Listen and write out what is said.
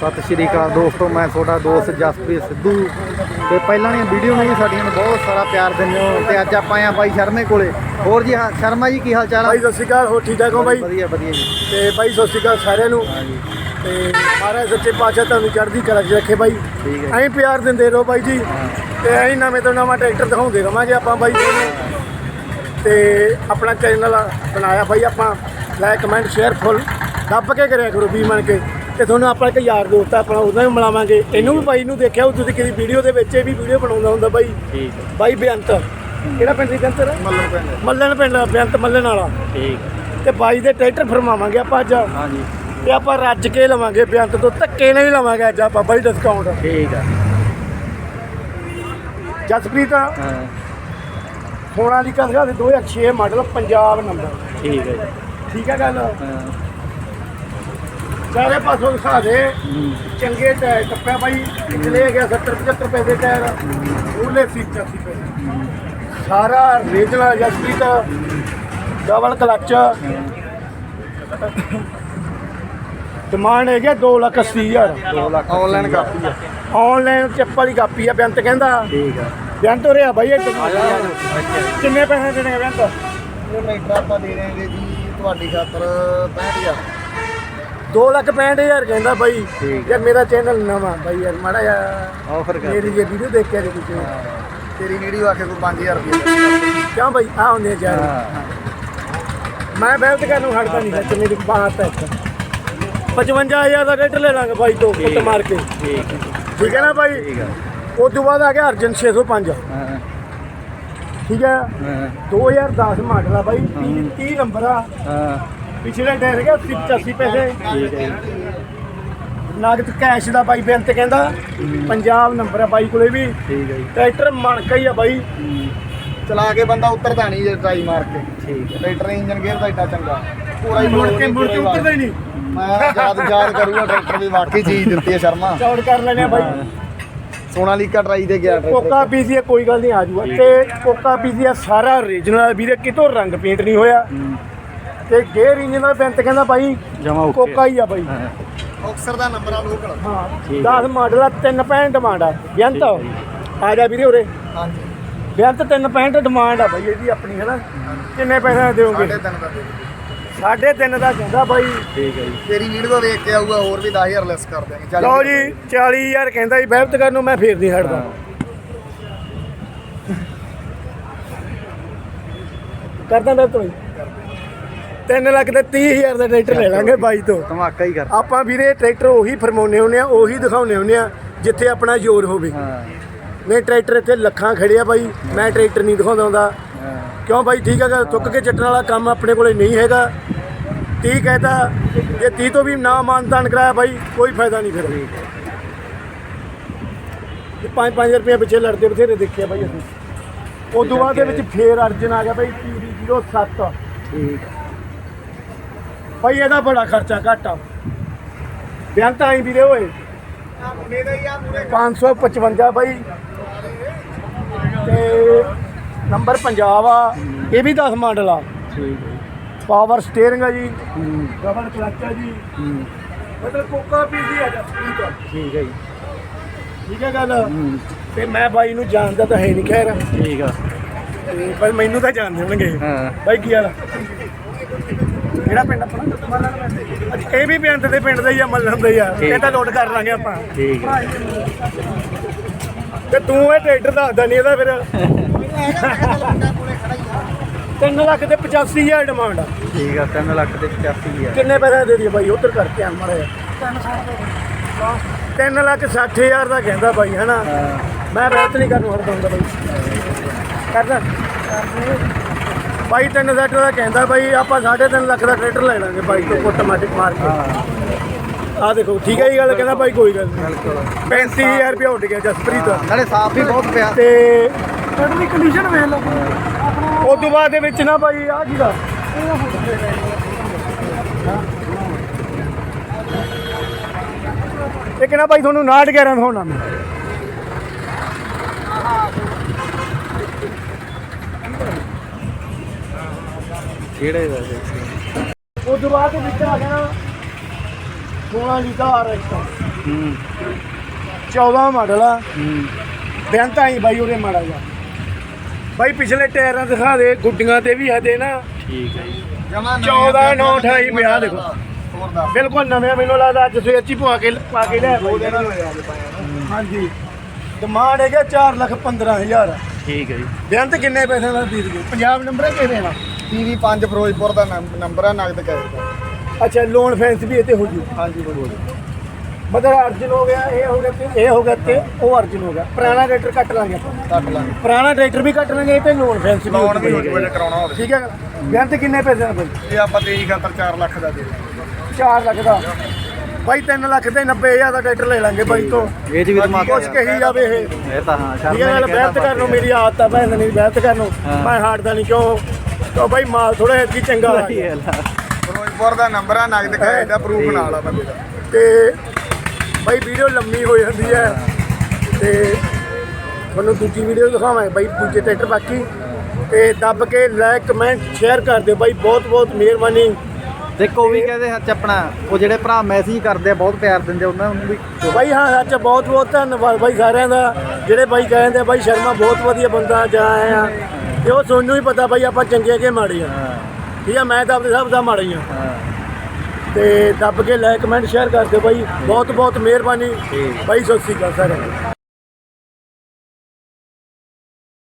ਸਤਿ ਸ਼੍ਰੀ ਅਕਾਲ ਦੋਸਤੋ ਮੈਂ ਤੁਹਾਡਾ ਦੋਸਤ ਜਸਪ੍ਰੀਤ ਸਿੱਧੂ। ਤੇ ਪਹਿਲਾਂ ਦੀਆਂ ਵੀਡੀਓ ਨੂੰ ਸਾਡੀਆਂ ਨੂੰ ਬਹੁਤ ਸਾਰਾ ਪਿਆਰ ਦਿੰਦੇ ਹੋ ਤੇ ਅੱਜ ਆਪਾਂ ਆ ਬਾਈ ਸ਼ਰਮੇ ਕੋਲੇ। ਹੋਰ ਜੀ ਹਾਂ ਸ਼ਰਮਾ ਜੀ ਕੀ ਹਾਲ ਚਾਲ ਆ? ਬਾਈ ਸਤਿ ਸ਼੍ਰੀ ਅਕਾਲ ਹੋ ਠੀਕ ਠਾਕ ਹੋ ਬਾਈ? ਵਧੀਆ ਵਧੀਆ ਜੀ। ਤੇ ਬਾਈ ਸਤਿ ਸ਼੍ਰੀ ਅਕਾਲ ਸਾਰਿਆਂ ਨੂੰ। ਤੇ ਮਹਾਰਾਜ ਸੱਚੇ ਪਾਤਸ਼ਾਹ ਤੁਹਾਨੂੰ ਚੜ੍ਹਦੀ ਕਲਾ 'ਚ ਰੱਖੇ ਬਾਈ। ਠੀਕ ਹੈ ਐਂ ਪਿਆਰ ਦਿੰਦੇ ਰਹੋ ਬਾਈ ਜੀ। ਤੇ ਐਂ ਨਵੇਂ ਤੋਂ ਨਵਾਂ ਟਰੈਕਟਰ ਦਿਖਾਉਂਦੇ ਰਵਾਂਗੇ ਆਪਾਂ ਬਾਈ ਤੁਹਾਨੂੰ ਤੇ ਆਪਣਾ ਚੈਨਲ ਬਣਾਇਆ ਬਾਈ ਆਪਾਂ। ਲਾਈਕ ਕਮੈਂਟ ਸ਼ੇਅਰ ਫੁੱਲ ਦੱਬ ਕੇ ਕਰਿਆ ਕਰੋ ਵੀ ਮੰਨ ਕੇ। ਤੇ ਤੁਹਾਨੂੰ ਆਪਾਂ ਇੱਕ ਯਾਰ ਦੋਸਤ ਆ ਆਪਣਾ ਉਹਦਾ ਵੀ ਮਿਲਾਵਾਂਗੇ। ਇਹਨੂੰ ਵੀ ਬਾਈ ਨੂੰ ਦੇਖਿਆ ਉਹ ਤੁਸੀਂ ਕਿਹਦੀ ਵੀਡੀਓ ਦੇ ਵਿੱਚ ਇਹ ਵੀ ਵੀਡੀਓ ਬਣਾਉਂਦਾ ਹੁੰਦਾ ਬਾਈ। ਠੀਕ। ਹੈ ਬਾਈ ਬੇਅੰਤ। ਕਿਹੜਾ ਪਿੰਡ ਦੀ ਬੇਅੰਤ ਮੱਲਣ ਪਿੰਡ। ਮੱਲਣ ਪਿੰਡ ਦਾ ਬੇਅੰਤ ਮੱਲਣ ਵਾਲਾ। ਠੀਕ। ਤੇ ਬਾਈ ਦੇ ਟਰੈਕਟਰ ਫਰਮਾਵਾਂਗੇ ਆਪਾਂ ਅੱਜ। ਹਾਂਜੀ। ਤੇ ਆਪਾਂ ਰੱਜ ਕੇ ਲਵਾਂਗੇ ਬੇਅੰਤ ਤੋਂ ਧੱਕੇ ਨਹੀਂ ਲਵਾਂਗੇ ਅੱਜ ਆਪਾਂ ਬਾਈ ਡਿਸਕਾਊਂਟ ਠੀਕ ਹੈ ਜਸਪ੍ਰੀਤ ਹਾਂ। ਸੋਨਾ ਦੀ ਕਸਗਾ ਦੇ 2006 ਮਾਡਲ ਪੰਜਾਬ ਨੰਬਰ ਠੀਕ ਹੈ ਜੀ। ਠੀਕ ਹੈ ਗੱਲ? ਹਾਂ। ਚਾਰੇ ਪਾਸੋਂ ਦਿਖਾ ਦੇ। ਹੂੰ, ਚੰਗੇ ਟਾਇਰ ਟੱਪਿਆ ਬਾਈ। ਪਿਛਲੇ ਗਿਆ 70 75 ਪੈਸੇ ਟਾਇਰ। ਉਹਲੇ ਸੀ 80 ਪੈਸੇ ਸਾਰਾ regional Jaspreet double clutch demand ਹੈਗੀ 2 ਲੱਖ 80 ਹਜ਼ਾਰ। 2 ਲੱਖ ਆਨਲਾਈਨ ਕਾਪੀ ਆ। ਆਨਲਾਈਨ ਚੱਪ ਵਾਲੀ ਕਾਪੀ ਆ ਬੇਅੰਤ ਕਹਿੰਦਾ। ਠੀਕ ਆ। ਬੇਅੰਤ ਹੋ ਰਿਹਾ ਬਾਈ ਇਹ ਕਿੰਨੇ ਪੈਸੇ ਦੇਣੇ ਆ ਬੇਅੰਤ ਇਹ ਮੀਟਰ ਆਪਾਂ ਦੇ ਦੇਾਂਗੇ ਜੀ ਤੁਹਾਡੀ ਖਾਤਰ 65000 2 ਲੱਖ 65000 ਕਹਿੰਦਾ ਬਾਈ। ਠੀਕ। ਯਾਰ ਮੇਰਾ ਚੈਨਲ ਨਵਾਂ ਬਾਈ ਯਾਰ ਮਾੜਾ ਜਿਹਾ ਆਫਰ ਕਰ ਮੇਰੀ ਇਹ ਵੀਡੀਓ ਦੇਖ ਕੇ ਦੇ ਵਿੱਚ ਤੇਰੀ ਵੀਡੀਓ ਆਖੇ ਕੋਈ 5000 ਰੁਪਏ ਕਿਉਂ ਬਾਈ? ਆ ਹੁੰਦੇ ਯਾਰ ਮੈਂ ਬੈਲਟ ਕਰਨ ਨੂੰ ਹਟਦਾ ਨਹੀਂ ਸੱਚ ਮੇਰੀ ਬਾਤ ਹੈ 55000 ਦਾ ਰੇਟ ਲੈ ਲਾਂਗੇ ਬਾਈ ਤੋਂ ਕੁੱਟ ਮਾਰ ਕੇ। ਠੀਕ। ਹੈ ਠੀਕ ਹੈ ਨਾ ਬਾਈ? ਆ। ਉਸ ਤੋਂ ਬਾਅਦ ਆ ਗਿਆ ਅਰਜਨ 605 ਹਾਂ। ਠੀਕ ਹੈ? ਹਾਂ। 2010 ਮਾਡਲ ਆ ਬਾਈ। 30 30 ਨੰਬਰ ਆ। ਹਾਂ। ਪਿਛਲੇ ਹੈਗਾ 80 85 ਪੈਸੇ ਠੀਕ ਹੈ ਨਗਦ ਕੈਸ਼ ਦਾ ਬਾਈ ਬੇਨਤ ਕਹਿੰਦਾ ਪੰਜਾਬ ਨੰਬਰ ਆ ਬਾਈ ਕੋਲੇ ਵੀ। ਠੀਕ ਹੈ ਟਰੈਕਟਰ ਮਣਕਾ ਹੀ ਆ ਬਾਈ। ਚਲਾ ਕੇ ਬੰਦਾ ਉਤਰਦਾ ਨਹੀਂ ਜੇ ਟਰਾਈ ਮਾਰ ਕੇ। ਠੀਕ ਹੈ ਟਰੈਕਟਰ ਇੰਜਨ ਗੇਅਰ ਦਾ ਏਡਾ ਚੰਗਾ। ਪੂਰਾ ਹੀ ਮੁੜ ਕੇ ਮੁੜ ਕੇ ਉਤਰਦਾ ਹੀ ਨਹੀਂ। ਮੈਂ ਯਾਦ ਯਾਦ ਕਰੂੰਗਾ ਟਰੈਕਟਰ ਦੀ ਵਾਕਈ ਚੀਜ਼ ਦਿੱਤੀ ਹੈ ਸ਼ਰਮਾ। ਚੌੜ ਕਰ ਲੈਣੇ ਬਾਈ। ਸੋਨਾਲੀਕਾ ਟਰਾਈ ਤੇ ਗਿਆ ਕੋਕਾ ਪੀਸੀਆ ਕੋਈ ਗੱਲ ਨਹੀਂ ਆ ਜੂਗਾ। ਤੇ ਕੋਕਾ ਪੀਸੀਆ ਸਾਰਾ ਓਰੀਜਨਲ ਵੀਰੇ ਕਿਤੋਂ ਰੰਗ ਪੇਂਟ ਨਹੀਂ ਹੋਇਆ। ਤੇ ਗੇਅਰ ਇੰਜਨ ਦਾ ਬੈਂਤ ਕਹਿੰਦਾ ਬਾਈ ਜਮਾ ਓਕੇ। ਕੋਕਾ ਹੀ ਆ ਬਾਈ ਅਕਸਰ ਦਾ ਨੰਬਰ ਆ ਲੋਕਲ ਹਾਂ ਠੀਕ 10 ਮਾਡਲ ਆ 3 ਪੈਂਟ ਡਿਮਾਂਡ ਆ। ਬੇਅੰਤ ਆ। ਜਾ। ਵੀਰੇ ਉਰੇ। ਹਾਂਜੀ। ਬੇਅੰਤ 3 ਪੈਂਟ ਡਿਮਾਂਡ ਆ ਬਾਈ ਇਹਦੀ ਆਪਣੀ ਹੈ ਨਾ ਕਿੰਨੇ ਪੈਸੇ ਦਿਓਗੇ? ਸਾਢੇ ਤਿੰਨ ਦਾ ਦੇ ਦਿਓ। ਸਾਢੇ ਤਿੰਨ ਦਾ ਕਹਿੰਦਾ ਬਾਈ ਠੀਕ ਹੈ ਜੀ। ਤੇਰੀ ਵੀਡੀਓ ਵੇਖ ਕੇ ਆਊਗਾ ਹੋਰ ਵੀ 10000 ਲੈਸ ਕਰ ਦਿਆਂਗੇ ਚੱਲ ਲਓ ਜੀ 40000 ਕਹਿੰਦਾ ਜੀ ਬਹਿਬਤ ਕਰਨ ਨੂੰ ਮੈਂ ਫੇਰ ਨਹੀਂ ਹਟਦਾ। ਕਰਦਾ ਬਹਿਬਤ ਬਾਈ 3 ਲੱਖ ਤੇ 30000 ਦਾ ਟਰੈਕਟਰ ਲੈ ਲਾਂਗੇ ਬਾਈ ਤੋਂ। ਧਮਾਕਾ ਹੀ ਕਰ। ਆਪਾਂ ਵੀਰੇ ਟਰੈਕਟਰ ਉਹੀ ਫਰਮਾਉਨੇ ਹੁੰਦੇ ਆ ਉਹੀ ਦਿਖਾਉਨੇ ਹੁੰਦੇ ਆ ਜਿੱਥੇ ਆਪਣਾ ਜ਼ੋਰ ਹੋਵੇ। ਹਾਂ। ਨਹੀਂ ਟਰੈਕਟਰ ਇੱਥੇ ਲੱਖਾਂ ਖੜੇ ਆ ਬਾਈ ਮੈਂ ਟਰੈਕਟਰ ਨਹੀਂ ਦਿਖਾਉਂਦਾ ਹੁੰਦਾ। ਕਿਉਂ ਬਾਈ ਠੀਕ ਹੈਗਾ ਚੁੱਕ ਕੇ ਚੱਟਣ ਵਾਲਾ ਕੰਮ ਆਪਣੇ ਕੋਲੇ ਨਹੀਂ ਹੈਗਾ 30 ਕਹਿਤਾ ਜੇ 30 ਤੋਂ ਵੀ ਨਾ ਮਾਨਤਾਨ ਕਰਾਇਆ ਬਾਈ ਕੋਈ ਫਾਇਦਾ ਨਹੀਂ ਫਿਰ। ਤੇ 5-5 ਰੁਪਏ ਪਿੱਛੇ ਲੜਦੇ ਬਥੇਰੇ ਦੇਖਿਆ ਬਾਈ ਅਸੀਂ। ਤੋਂ ਬਾਅਦ ਦੇ ਵਿੱਚ ਫੇਰ ਅਰਜਨ ਆ ਗਿਆ ਬਾਈ ਪੀਡੀ 07 ਠੀਕ ਹੈ ਬਾਈ ਇਹਦਾ ਬੜਾ ਖਰਚਾ ਘੱਟ ਆ। ਬਿਆਨ ਤਾਂ ਆਈ ਵੀਰੇ ਓਏ। 555 ਬਾਈ ਤੇ ਨੰਬਰ ਪੰਜਾਬ ਆ। ਇਹ ਵੀ 10 ਮਾਡਲ ਆ। ਹੈ ਪਾਵਰ ਸਟੀਅਰਿੰਗ ਆ ਜੀ। ਹੂੰ। ਡਬਲ ਕਲਚ ਆ ਜੀ। ਹੂੰ। ਮਤਲਬ ਕੋਕਾ ਪੀਦੀ ਆ ਜਸਪ੍ਰੀਤ ਠੀਕ ਹੈ ਜੀ। ਠੀਕ ਹੈ ਗੱਲ? ਹੂੰ। ਤੇ ਮੈਂ ਬਾਈ ਨੂੰ ਜਾਣਦਾ ਤਾਂ ਹੈ ਨਹੀਂ ਖੈਰ। ਠੀਕ ਆ। ਪਰ ਮੈਨੂੰ ਤਾਂ ਜਾਣਦੇ ਹੋਣਗੇ। ਹਾਂ। ਬਾਈ ਕੀ ਹਾਲ ਆ? ਕਿਹੜਾ ਪਿੰਡ ਆਪਣਾ ਅੱਛਾ, ਇਹ ਵੀ ਪਿੰਡ ਦੇ ਪਿੰਡ ਦਾ ਹੀ ਆ ਮੱਲਣ ਦਾ ਹੀ ਆ। ਇਹ ਤਾਂ ਲੋਡ ਕਰ ਲਾਂਗੇ ਆਪਾਂ। ਠੀਕ ਹੈ ਤੇ ਤੂੰ ਇਹ ਟਰੈਕਟਰ ਦੱਸਦਾ ਨਹੀਂ ਇਹਦਾ ਫਿਰ। 3 ਲੱਖ ਤੇ 85000 ਡਿਮਾਂਡ ਆ। ਠੀਕ ਆ 3 ਲੱਖ ਤੇ 85 ਹੈ ਕਿੰਨੇ ਪੈਸੇ ਦੇ ਦਈਏ ਬਾਈ ਉਧਰ ਕਰਕੇ ਆ ਮਾੜਾ ਤਿੰਨ ਲੱਖ 60000 ਦਾ ਕਹਿੰਦਾ ਬਾਈ ਹਨਾ? ਮੈਂ ਰਹਿਤ ਨਹੀਂ ਕਰਨ ਹਟਦਾ ਹੁੰਦਾ ਬਾਈ। ਕਰਦਾ। ਬਾਈ ਤਿੰਨ ਸੈਟ ਦਾ ਕਹਿੰਦਾ ਬਾਈ ਆਪਾਂ 3.5 ਲੱਖ ਦਾ ਟਰੈਕਟਰ ਲੈ ਲਾਂਗੇ ਬਾਈ ਤੋਂ ਆਟੋਮੈਟਿਕ ਮਾਰ ਕੇ। ਆ ਦੇਖੋ ਠੀਕ ਹੈ ਇਹ ਗੱਲ ਕਹਿੰਦਾ ਬਾਈ ਕੋਈ ਗੱਲ ਨਹੀਂ। ਬਿਲਕੁਲ। 35000 ਰੁਪਏ ਉੱਡ ਗਿਆ ਜਸਪ੍ਰੀਤ ਨਾਲੇ ਸਾਫ਼ ਵੀ ਬਹੁਤ ਪਿਆ। ਤੇ ਟਰੈਕਟਰ ਦੀ ਕੰਡੀਸ਼ਨ ਵੇਖ ਲਓ। ਉਸ ਤੋਂ ਬਾਅਦ ਦੇ ਵਿੱਚ ਨਾ ਬਾਈ ਆ ਕੀ ਦਾ? ਇਹ ਕਿਹਨਾਂ ਬਾਈ ਤੁਹਾਨੂੰ 9 11 ਹੋਣਾ ਮੈਂ। ਕਿਹੜੇ ਦਾ ਉਸ ਤੋਂ ਬਾਅਦ ਵਿੱਚ ਆ ਗਿਆ ਨਾ 16 ਲੀਟਰ ਆ ਰਿਹਾ ਹੂੰ। 14 ਮਾਡਲ ਆ। ਹੂੰ। ਬਿਆਨ ਤਾਂ ਹੀ ਬਾਈ ਉਹਦੇ ਮਾੜਾ ਜਾ ਬਾਈ ਪਿਛਲੇ ਟਾਇਰਾਂ ਦਿਖਾ ਦੇ ਗੁੱਡੀਆਂ ਤੇ ਵੀ ਹਜੇ ਨਾ। ਠੀਕ ਹੈ ਜੀ। ਜਮਾ 14 9 28 50 ਦੇਖੋ। ਬਿਲਕੁਲ ਨਵੇਂ ਮੈਨੂੰ ਲੱਗਦਾ ਅੱਜ ਸਵੇਰ ਚ ਹੀ ਪਵਾ ਕੇ ਪਾ ਕੇ ਲਿਆ ਦੋ ਦਿਨ ਹਾਂਜੀ। ਡਿਮਾਂਡ ਹੈਗਾ 4 ਲੱਖ 15000 ਠੀਕ ਹੈ ਜੀ। ਬਿਆਨ ਤੇ ਕਿੰਨੇ ਪੈਸੇ ਦਾ ਦੇ ਦਈਏ ਪੰਜਾਬ ਨੰਬਰ ਕਿਹਦੇ ਨਾਲ? ਟੀਵੀ 5 ਫਿਰੋਜ਼ਪੁਰ ਦਾ ਨੰਬ- ਨੰਬਰ ਆ ਨਗਦ ਕੈਸ਼ ਦਾ। ਅੱਛਾ ਲੋਨ ਫੈਂਸ ਵੀ ਇੱਥੇ ਹੋ ਜੂ। ਹਾਂਜੀ ਬੋਲੋ ਮਤਲਬ ਅਰਜਨ ਹੋ ਗਿਆ ਇਹ ਹੋ ਗਿਆ ਤੇ ਇਹ ਹੋ ਗਿਆ ਤੇ ਉਹ ਅਰਜਨ ਹੋ ਗਿਆ। ਪੁਰਾਣਾ ਟਰੈਕਟਰ ਕੱਟ ਲਾਂਗੇ ਆਪਾਂ। ਕੱਟ ਲਾਂਗੇ। ਪੁਰਾਣਾ ਟਰੈਕਟਰ ਵੀ ਕੱਟ ਲਾਂਗੇ ਤੇ ਲੋਨ ਫੈਂਸ ਵੀ ਲੋਨ ਵੀ ਹੋ ਜੂਗਾ। ਜੂਗਾ ਜੇ ਕਰਾਉਣਾ ਹੋਵੇ। ਠੀਕ ਹੈ ਬਿਆਨ ਤੇ ਕਿੰਨੇ ਪੈਸੇ ਦਾ ਬਾਈ? ਇਹ ਆਪਾਂ ਤੇਰੀ ਖਾਤਰ 4 ਲੱਖ ਦਾ ਦੇ ਦਾਂਗੇ। 4 ਲੱਖ ਦਾ। ਬਾਈ 3 ਲੱਖ ਤੇ 90000 ਦਾ ਟਰੈਕਟਰ ਲੈ ਲਾਂਗੇ ਬਾਈ ਤੋਂ। ਇਹ ਚ ਵੀ ਧਮਾਕਾ ਕੁਛ ਕਹੀ ਜਾਵੇ ਇਹ। ਇਹ ਤਾਂ ਹਾਂ ਠੀਕ ਹੈ ਬਹਿਤ ਕਰਨ ਨੂੰ ਮੇਰੀ ਆਦਤ ਆ ਭੈਣ ਨਹੀਂ ਬਹਿਤ ਕਰਨ ਨੂੰ। ਮੈਂ ਹਾਰਦਾ ਨਹੀਂ ਕਿਉਂ? ਕਿਉਂ ਬਾਈ ਮਾਲ ਥੋੜਾ ਐਤਕੀ ਚੰਗਾ ਆ ਗਿਆ। ਫਿਰੋਜ਼ਪੁਰ ਦਾ ਨੰਬਰ ਆ ਨਗਦ ਕੈਸ਼ ਦਾ ਪ੍ਰੂਫ ਨਾਲ ਆ ਬੰਦੇ ਦਾ। ਤੇ ਬਾਈ ਵੀਡੀਓ ਲੰਮੀ ਹੋ ਜਾਂਦੀ ਹੈ ਤੇ ਤੁਹਾਨੂੰ ਦੂਜੀ ਵੀਡੀਓ ਦਿਖਾਵਾਂ ਬਾਈ ਦੂਜੇ ਟਰੈਕਟਰ ਬਾਕੀ। ਤੇ ਦੱਬ ਕੇ ਲਾਈਕ ਕਮੈਂਟ ਸ਼ੇਅਰ ਕਰ ਦਿਓ ਬਾਈ ਬਹੁਤ ਬਹੁਤ ਮਿਹਰਬਾਨੀ। ਦੇਖੋ ਵੀ ਕਹਿੰਦੇ ਹੱਥ ਆਪਣਾ ਉਹ ਜਿਹੜੇ ਭਰਾ ਮੈਸੇਜ ਕਰਦੇ ਆ ਬਹੁਤ ਪਿਆਰ ਦਿੰਦੇ ਉਹਨਾਂ ਨੂੰ ਵੀ ਬਾਈ ਹਾਂ ਸੱਚ ਬਹੁਤ ਬਹੁਤ ਧੰਨਵਾਦ ਬਾਈ ਸਾਰਿਆਂ ਦਾ ਜਿਹੜੇ ਬਾਈ ਕਹਿੰਦੇ ਬਾਈ ਸ਼ਰਮਾ ਬਹੁਤ ਵਧੀਆ ਬੰਦਾ ਜਾ ਆਏ ਆ ਤੇ ਉਹ ਤੁਹਾਨੂੰ ਹੀ ਪਤਾ ਬਾਈ ਆਪਾਂ ਚੰਗੇ ਕਿ ਮਾੜੇ ਆ। ਠੀਕ ਆ ਮੈਂ ਤਾਂ ਆਪਣੇ ਸਭ ਦਾ ਮਾੜਾ ਆ। ਤੇ ਦੱਬ ਕੇ ਲਾਈਕ ਕਮੈਂਟ ਸ਼ੇਅਰ ਕਰ ਦਿਓ ਬਾਈ। ਬਹੁਤ ਬਹੁਤ ਮਿਹਰਬਾਨੀ। ਬਾਈ ਸਤਿ ਸ਼੍ਰੀ ਅਕਾਲ ਸਾਰਿਆਂ ਨੂੰ।